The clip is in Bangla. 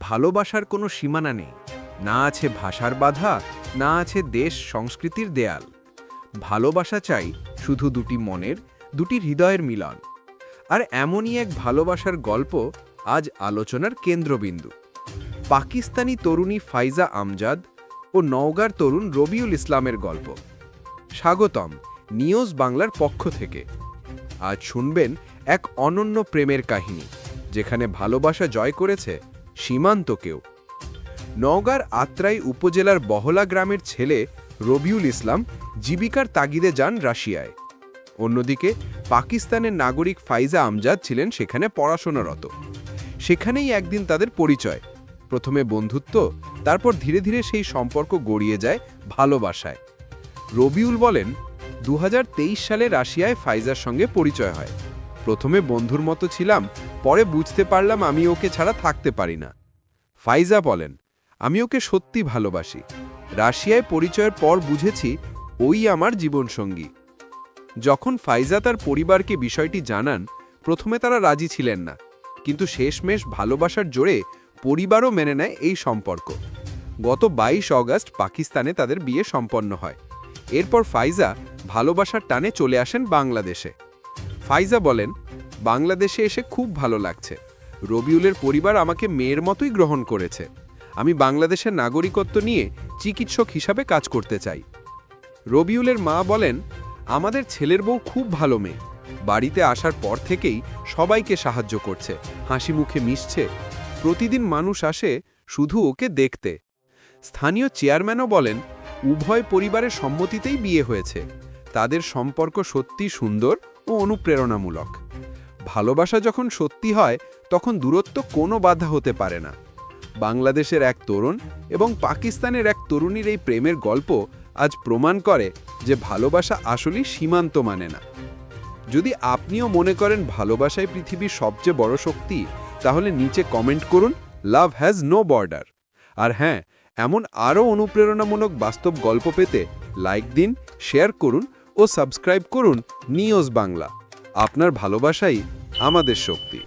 ভালোবাসার কোনো সীমানা নেই। না আছে ভাষার বাধা, না আছে দেশ সংস্কৃতির দেয়াল। ভালোবাসা চাই শুধু দুটি মনের, দুটি হৃদয়ের মিলন। আর এমনই এক ভালোবাসার গল্প আজ আলোচনার কেন্দ্রবিন্দু। পাকিস্তানি তরুণী ফাইজা আমজাদ ও নওগাঁর তরুণ রবিউল ইসলামের গল্প। স্বাগতম নিউজ বাংলার পক্ষ থেকে। আজ শুনবেন এক অনন্য প্রেমের কাহিনী, যেখানে ভালোবাসা জয় করেছে সীমান্তকেও। নওগাঁর আত্রাই উপজেলার বহলা গ্রামের ছেলে রবিউল ইসলাম জীবিকার তাগিদে যান রাশিয়ায়। অন্যদিকে পাকিস্তানের নাগরিক ফাইজা আমজাদ ছিলেন সেখানে পড়াশোনারত। সেখানেই একদিন তাদের পরিচয়। প্রথমে বন্ধুত্ব, তারপর ধীরে ধীরে সেই সম্পর্ক গড়িয়ে যায় ভালোবাসায়। রবিউল বলেন দু হাজার তেইশ সালে রাশিয়ায় ফাইজার সঙ্গে পরিচয় হয়। প্রথমে বন্ধুর মতো ছিলাম, পরে বুঝতে পারলাম আমি ওকে ছাড়া থাকতে পারি না। ফাইজা বলেন, আমি ওকে সত্যি ভালোবাসি। রাশিয়ায় পরিচয়ের পর বুঝেছি ওই আমার জীবনসঙ্গী। যখন ফাইজা তার পরিবারকে বিষয়টি জানান, প্রথমে তারা রাজি ছিলেন না, কিন্তু শেষমেশ ভালোবাসার জোরে পরিবারও মেনে নেয় এই সম্পর্ক। গত বাইশ অগস্ট পাকিস্তানে তাদের বিয়ে সম্পন্ন হয়। এরপর ফাইজা ভালোবাসার টানে চলে আসেন বাংলাদেশে। ফাইজা বলেন বাংলাদেশে এসে খুব ভালো লাগছে। রবিউলের পরিবার আমাকে মেয়ের মতোই গ্রহণ করেছে। আমি বাংলাদেশের নাগরিকত্ব নিয়ে চিকিৎসক হিসাবে কাজ করতে চাই। রবিউলের মা বলেন, আমাদের ছেলের বউ খুব ভালো মেয়ে। বাড়িতে আসার পর থেকেই সবাইকে সাহায্য করছে, হাসি মুখে মিশছে। প্রতিদিন মানুষ আসে শুধু ওকে দেখতে। স্থানীয় চেয়ারম্যানও বলেন, উভয় পরিবারের সম্মতিতেই বিয়ে হয়েছে। তাদের সম্পর্ক সত্যি সুন্দর ও অনুপ্রেরণামূলক। ভালোবাসা যখন সত্যি হয়, তখন দূরত্ব কোনো বাধা হতে পারে না। বাংলাদেশের এক তরুণ এবং পাকিস্তানের এক তরুণীর এই প্রেমের গল্প আজ প্রমাণ করে যে ভালোবাসা আসলেই সীমান্ত মানে না। যদি আপনিও মনে করেন ভালোবাসায় পৃথিবীর সবচেয়ে বড় শক্তি, তাহলে নিচে কমেন্ট করুন, লাভ হ্যাজ নো বর্ডার। আর হ্যাঁ এমন আরও অনুপ্রেরণামূলক বাস্তব গল্প পেতে লাইক দিন, শেয়ার করুন ও সাবস্ক্রাইব করুন নিউজ বাংলা। আপনার ভালোবাসাই আমাদের শক্তি।